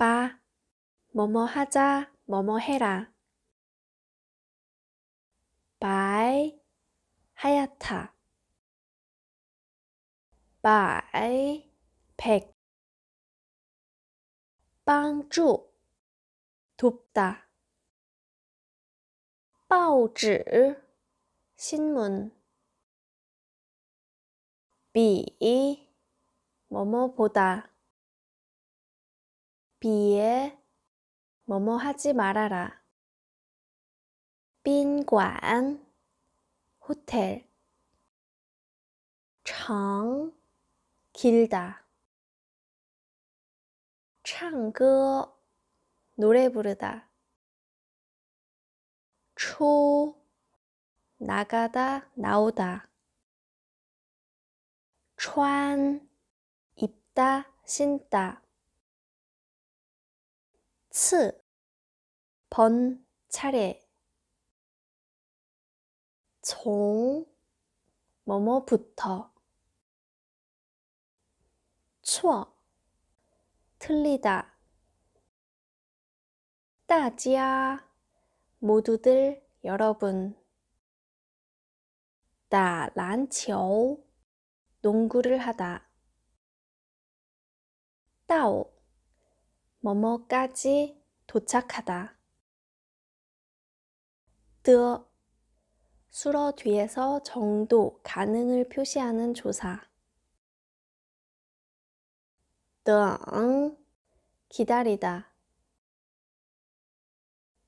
빠, 뭐뭐 하자, 뭐뭐 해라. 바이, 하얗다. 바이, 백. 빵주, 돕다. 报纸, 신문. 비, 뭐뭐 보다. 비에, 뭐뭐 하지 말아라. 빈관, 호텔. 장, 길다. 唱歌, 노래 부르다. 초, 나가다, 나오다. 천, 입다, 신다. 츠, 번 차례. 종, 뭐뭐부터. 추어, 틀리다. 따지야, 모두들, 여러분. 나, 란치오, 농구를 하다. 따오, 뭐뭐까지 도착하다. 뜨어 수러 뒤에서 정도, 가능을 표시하는 조사. 등 기다리다.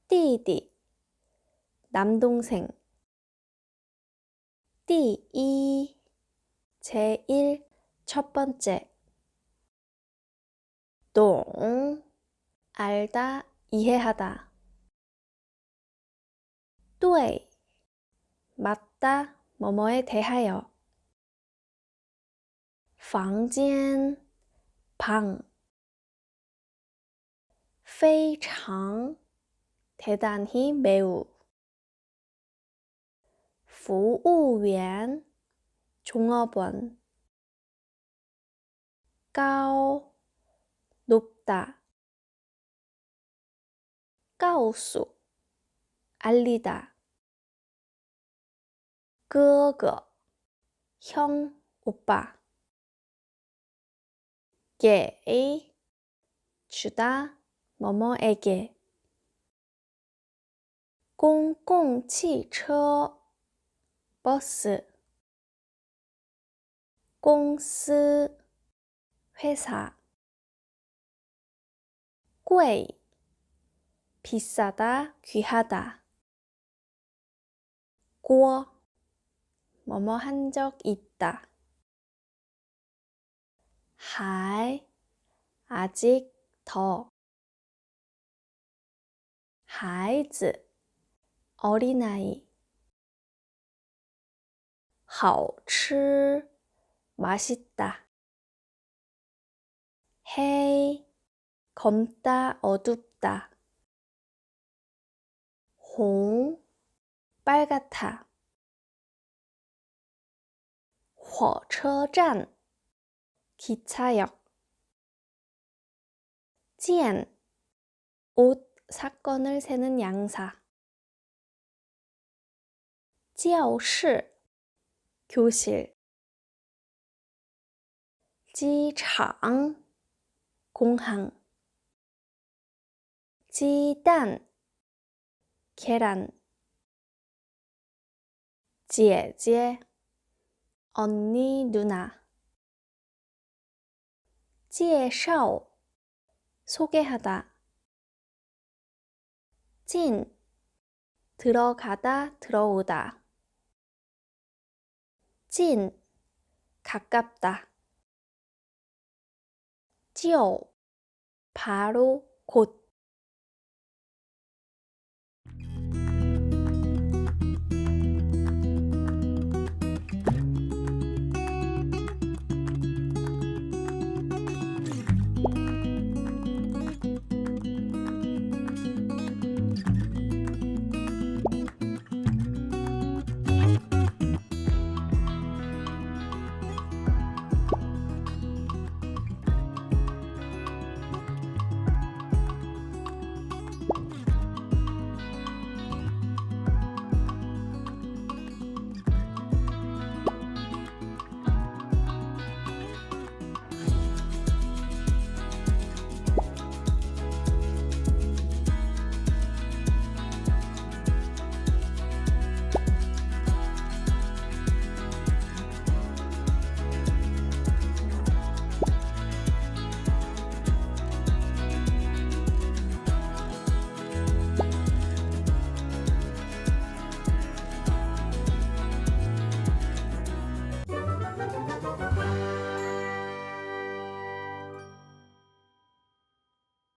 띠디 남동생 띠이 제일 첫 번째 懂, 알다, 이해하다. 对, 맞다, 뭐뭐에 대하여. 房间, 방. 非常, 대단히 매우. 服务员, 종업원. 高, 높다. 가오수 알리다. 그거 형 오빠. 예의 주다 뭐뭐에게. 공공汽车 버스 공스 회사 贵, 비싸다, 귀하다. 锅, 뭐뭐 한 적 있다. 还, 아직 더. 孩子, 어린아이. 好吃, 맛있다. 해, 검다, 어둡다. 홍, 빨갛다. 火车站, 기차역. 件, 옷, 사건을 세는 양사. 教室, 교실. 机场, 공항. 지단 계란 지혜지혜 언니 누나 지혜샤오 소개하다 진 들어가다 들어오다 진 가깝다 지오 바로 곧.